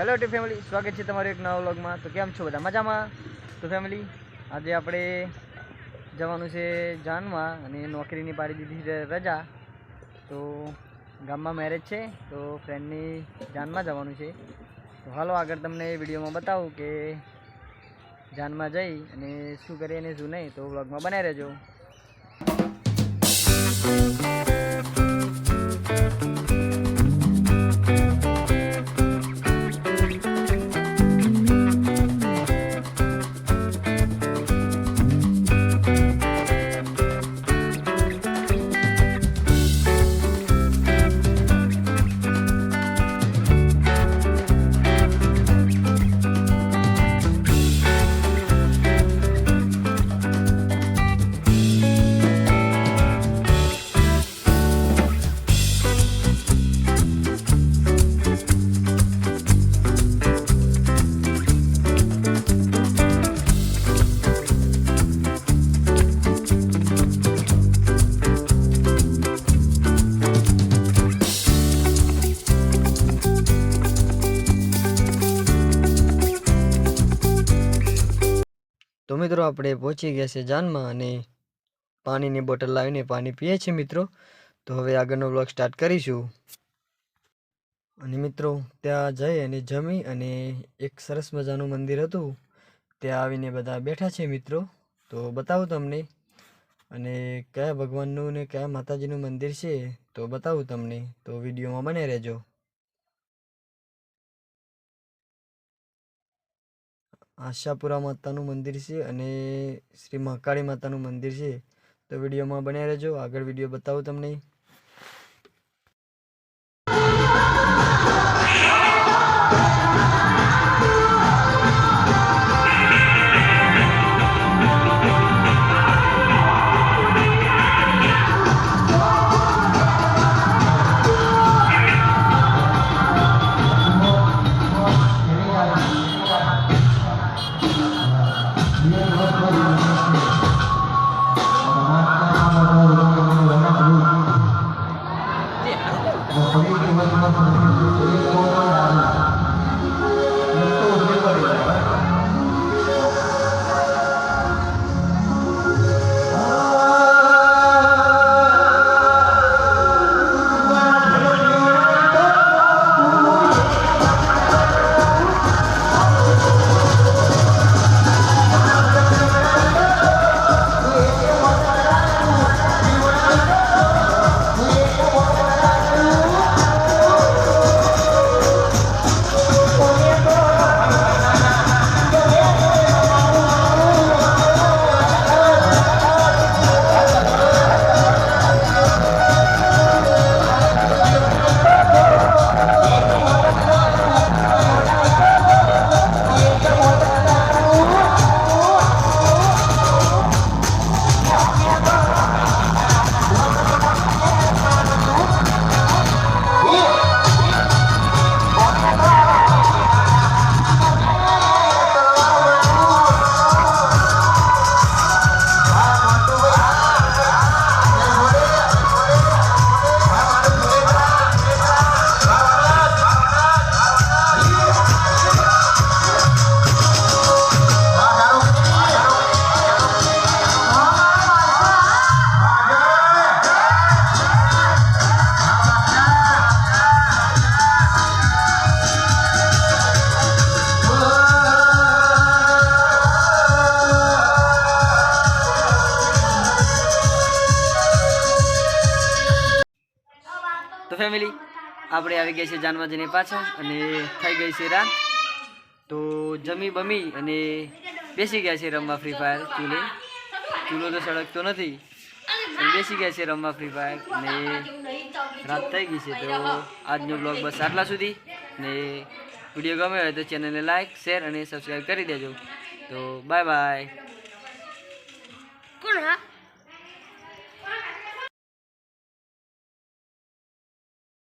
Hello T family સ્વાગત છે તમારું એક નવા વ્લોગમાં. તો કેમ છો બધા? મજામાં? તો ફેમિલી આજે આપણે જવાનું છે જાનમાં અને નોકરીની પાડી દીધી છે રજા. તો ગામમાં મેરેજ છે, તો ફ્રેન્ડની જાનમાં જવાનું છે. તો હાલો આગળ તમને વિડીયોમાં બતાવું કે જાનમાં જઈ અને શું કરીએ અને શું નહીં, તો વ્લોગમાં બનાવી રહેજો. તો મિત્રો આપણે પહોંચી ગયા છે જાનમાં અને પાણીની બોટલ લાવીને પાણી પીએ છીએ મિત્રો. તો હવે આગળનો બ્લોગ સ્ટાર્ટ કરીશું. અને મિત્રો, ત્યાં જઈ અને જમી અને એક સરસ મજાનું મંદિર હતું. ત્યાં આવીને બધા બેઠા છે મિત્રો. તો બતાવું તમને. અને કયા ભગવાનનું ને કયા માતાજીનું મંદિર છે તો બતાવું તમને. તો વિડીયોમાં બને રહેજો. આશાપુરા માતાનું મંદિર છે અને શ્રી મહાકાળી માતાનું મંદિર છે. તો વિડીયોમાં બન્યા રહેજો. આગળ વીડિયો બતાવું તમને. ફેમિલી આપણે આવી ગયા છે જાનમાં જઈને પાછા અને થઈ ગઈ છે રાત. તો જમી બમી અને બેસી ગયા છે રમવા ફ્રી ફાયર ચૂલે. ચૂલો તો સળગતો નથી. બેસી ગયા છે રમવા ફ્રી ફાયર અને રાત થઈ ગઈ છે. તો આજનો બ્લોગ બસ આટલા સુધી. ને વીડિયો ગમે હોય તો ચેનલને લાઈક શેર અને સબસ્ક્રાઈબ કરી દેજો. તો બાય બાય કોણ હા?